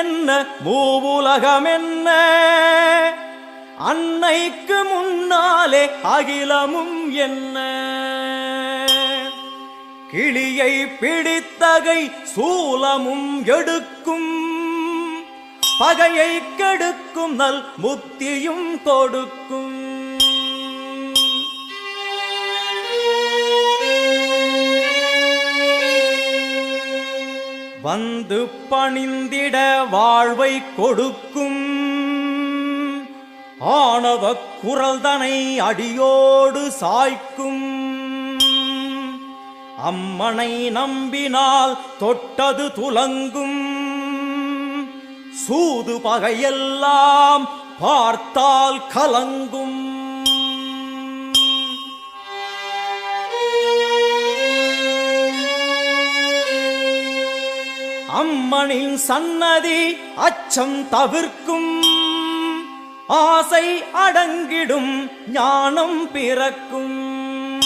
என்ன? மூவுலகம் என்ன அன்னைக்கு முன்னாலே அகிலமும் என்ன? கிளியை பிடித்தகை சூலமும் எடுக்கும். பகையை கெடுக்கும் நல் முத்தியும் கொடுக்கும் வந்து பணிந்திட வாழ்வை கொடுக்கும். ஆணவ குரல்தனை அடியோடு சாய்க்கும். அம்மனை நம்பினால் தொட்டது துலங்கும். சூது பகையெல்லாம் பார்த்தால் கலங்கும். அம்மனின் சன்னதி அச்சம் தவிர்க்கும். ஆசை அடங்கிடும் ஞானம் பிறக்கும்.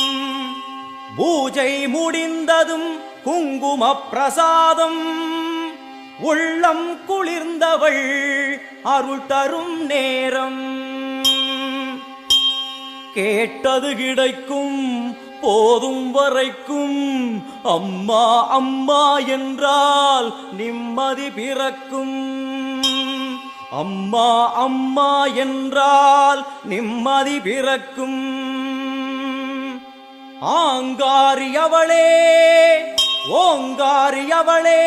பூஜை முடிந்ததும் குங்கும பிரசாதம் உள்ளம் குளிர்ந்தவள் அருள் தரும் நேரம். கேட்டது கிடைக்கும் போதும் வரைக்கும் அம்மா அம்மா என்றால் நிம்மதி பிறக்கும். அம்மா அம்மா என்றால் நிம்மதி பிறக்கும். ஆங்காரியவளே ஓங்காரியவளே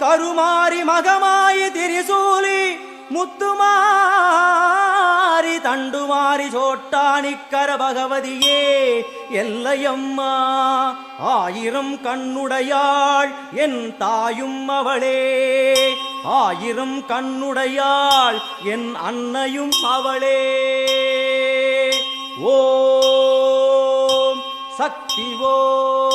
கருமாரி மகமாயி திரிசூலி முத்துமா முத்துமாரி தண்டுமாறி சோட்டானிக்கர பகவதியே எல்லையம்மா ஆயிரம் கண்ணுடையாள் என் தாயும் அவளே. ஆயிரம் கண்ணுடையாள் என் அன்னையும் அவளே. ஓம் சக்தி ஓம்.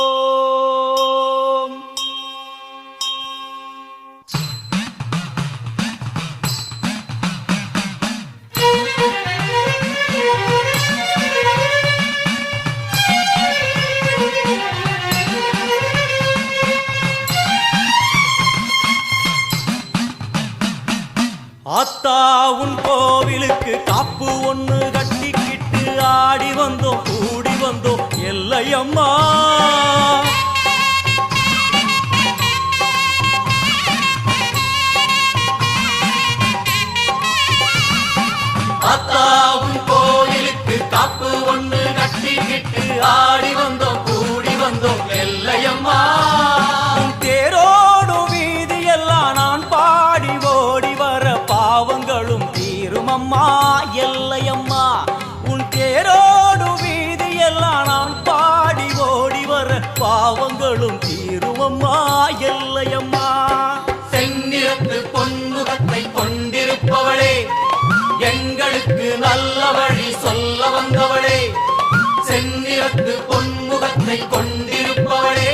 பாவங்களும் தீரும் அம்மா எல்லையம்மா. செந்நிறத்து பொன்முகத்தை கொண்டிருப்பவளே எங்களுக்கு நல்ல வழி சொல்ல வந்தவளே. செந்நிறத்து பொன்முகத்தை கொண்டிருப்பவளே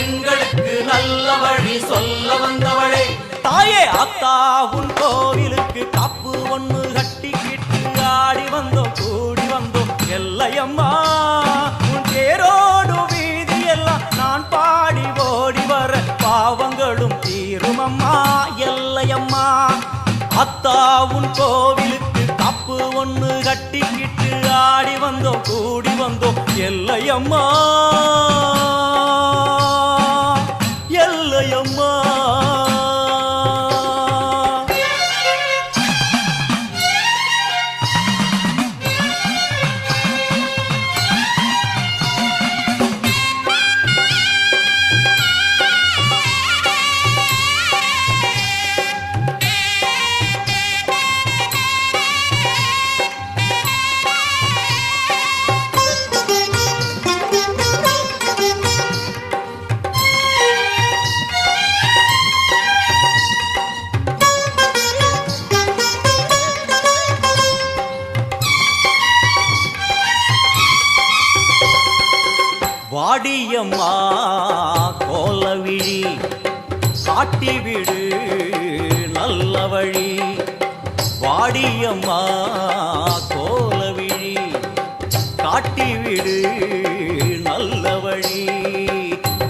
எங்களுக்கு நல்ல வழி சொல்ல வந்தவளே. தாயே அத்தா உன் கோவிலுக்கு காப்பு ஒண்ணு கட்டிக்கிட்டு ஆடி வந்தோம் கூடி வந்தோம் எல்லையம்மா. தீருமம்மா எல்லையம்மா. அத்தா உன் கோவிலுக்கு காப்பு ஒன்று கட்டிக்கிட்டு ஆடி வந்தோம் கூடி வந்தோம். எல்லையம்மா. வாடியம்மா கோலவிழி காட்டிவிடு நல்ல வழி. வாடியம்மா கோலவிழி காட்டிவிடு நல்ல வழி.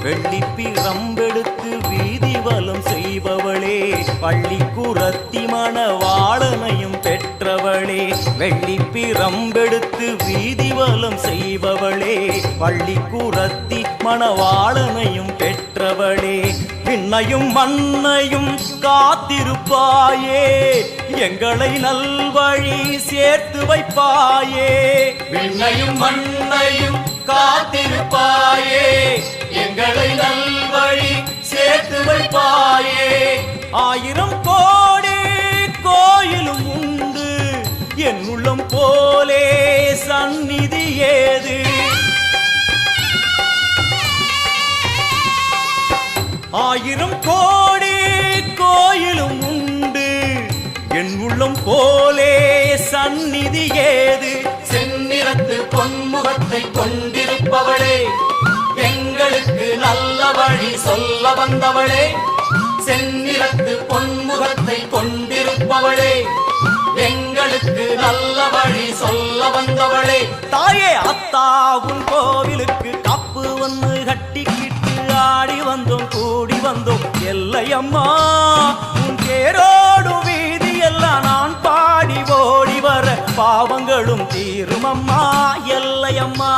வெள்ளிப்பி ரம்பெடுத்து வீ கேவலம் செய்பவளே பள்ளி குரத்தி மணவாளனையும் பெற்றவளே வெள்ளி பிரம்பெடுத்து வீதி வலம் செய்பவளே பள்ளி குரத்தி மணவாளனையும் பெற்றவளே. பின்னையும் மண்ணையும் காத்திருப்பாயே எங்களை நல்வழி சேர்த்து வைப்பாயே. பின்னையும் மண்ணையும் காத்திருப்பாயே எங்களை நல்வழி சேர்த்து வைப்பாயே. ஆயிரம் கோடி கோயிலும் உண்டு. என் உள்ளம் போலே சந்நிதி ஏது? ஆயிரம் கோடி கோயிலும் உண்டு. என் உள்ளம் போலே சந்நிதி ஏது? செந்நிறத்து பொன்முகத்தை கொண்டிருப்பவளே வழி சொல்ல வந்தவளே. செந்நிறத்து பொன்முகத்தை கொண்டிருப்பவளே. எங்களுக்கு நல்ல வழி சொல்ல வந்தவளே. தாயே அத்தா உன் கோவிலுக்கு கப்பு வந்து கட்டிக்கிட்டு ஆடி வந்தோம் கூடி வந்தோம். எல்லையம்மா உன் தேரோடும் வீதி எல்லாம் நான் பாடி ஓடி வர பாவங்களும் தீரும் அம்மா எல்லையம்மா.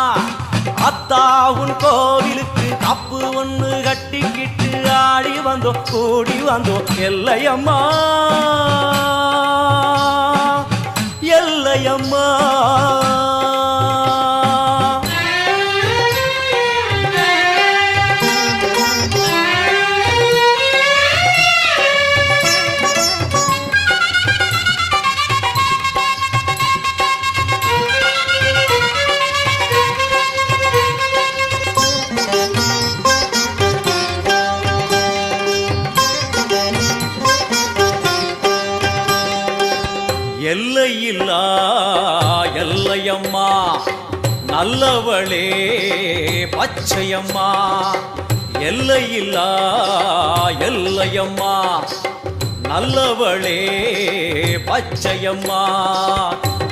அத்தா உன் கோவிலுக்கு கப்பு ஒன்று கட்டிக்கிட்டு ஆடி வந்தோம் கூடி வந்தோம். எல்லையம்மா. எல்லையில்லா எல்லையம்மா நல்லவளே பச்சையம்மா. எல்லையில்லா எல்லையம்மா நல்லவளே பச்சையம்மா.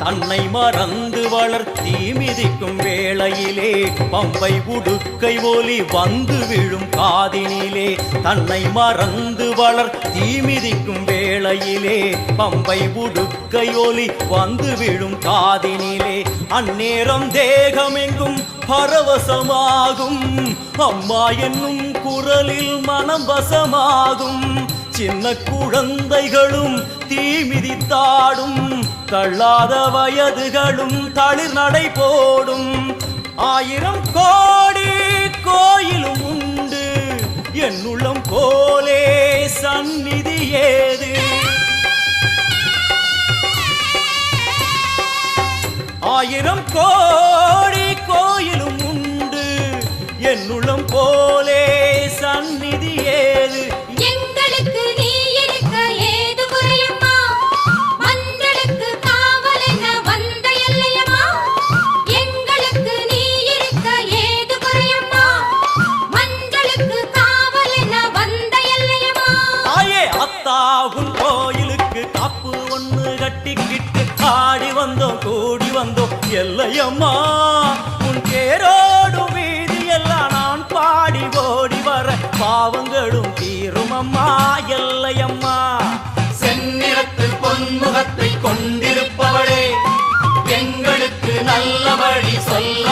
தன்னை மறந்து வளர்த்தி மிதிக்கும் வேளையிலே பம்பை உடுக்கை ஒலி வந்து விழும் காதினிலே. தன்னை மறந்து வளர்த்தி மிதிக்கும் வேளையிலே பம்பை உடுக்கை ஒலி வந்து விழும் காதினிலே. அந்நேரம் தேகமெங்கும் பரவசமாகும். அம்மா என்னும் குரலில் மனம் வசமாகும். சின்ன குழந்தைகளும் தீமிதித்தாடும் தள்ளாத வயதுகளும் தளிர் நடை போடும். ஆயிரம் கோடி கோயிலும் உண்டு என்னுள்ளம் போலே சந்நிதி ஏது? ஆயிரம் கோடி கோயிலும் உண்டு என்னுள்ளம் வந்தோம் கூடி வந்தோம். எல்லையம்மா உன் பேரோடும் வீதி எல்லாம் நான் பாடி ஓடி வர பாவங்களும் தீரும் அம்மா எல்லையம்மா. செந்நிறத்து பொன்முகத்தை கொண்டிருப்பவளே எங்களுக்கு நல்ல வழி சொல்ல